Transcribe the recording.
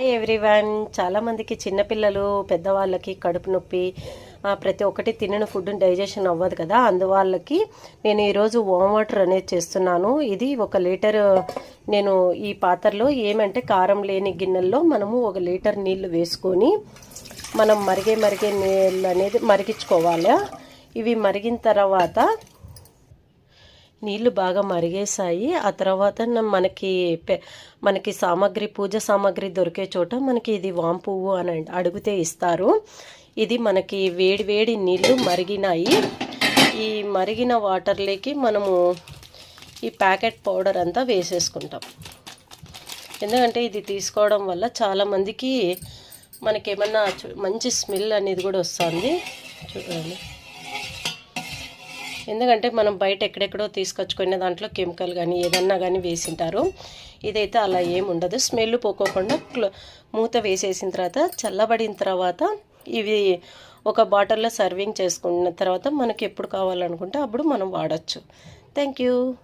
Hi everyone చాలామందికి చిన్నపిల్లలు పెద్దవాళ్ళకి కడుపు నొప్పి ప్రతి ఒక్కటి తినిన ఫుడ్ డైజెషన్ అవ్వదు కదా. అందువాళ్ళకి నేను ఈరోజు వామ్ వాటర్ అనేది చేస్తున్నాను. ఇది ఒక లీటర్ నేను ఈ పాత్రలో ఏమంటే కారం లేని గిన్నెల్లో మనము ఒక లీటర్ నీళ్ళు వేసుకొని మనం మరిగే మరిగే నీళ్ళు అనేది మరిగించుకోవాలి. ఇవి మరిగిన తర్వాత నీళ్ళు బాగా మరిగేసాయి ఆ తర్వాత మనకి పె- మనకి సామాగ్రి పూజ సామాగ్రి దొరికే చోట మనకి ఇది వాం పువ్వు అని అడిగితే ఇస్తారు. ఇది మనకి వేడి వేడి నీళ్ళు మరిగినాయి. ఈ మరిగిన వాటర్లోకి మనము ఈ ప్యాకెట్ పౌడర్ అంతా వేసేసుకుంటాం. ఎందుకంటే ఇది తీసుకోవడం వల్ల చాలామందికి మనకేమన్నా మంచి స్మెల్ అనేది కూడా వస్తుంది. చూడండి. ఎందుకంటే మనం బయట ఎక్కడెక్కడో తీసుకొచ్చుకునే దాంట్లో కెమికల్ కానీ ఏదన్నా కానీ వేసింటారు. ఇదైతే అలా ఏమి ఉండదు. స్మెల్ పోకోకుండా మూత వేసేసిన తర్వాత చల్లబడిన తర్వాత ఇవి ఒక బాటిల్లో సర్వింగ్ చేసుకున్న తర్వాత మనకి ఎప్పుడు కావాలనుకుంటే అప్పుడు మనం వాడచ్చు. Thank you.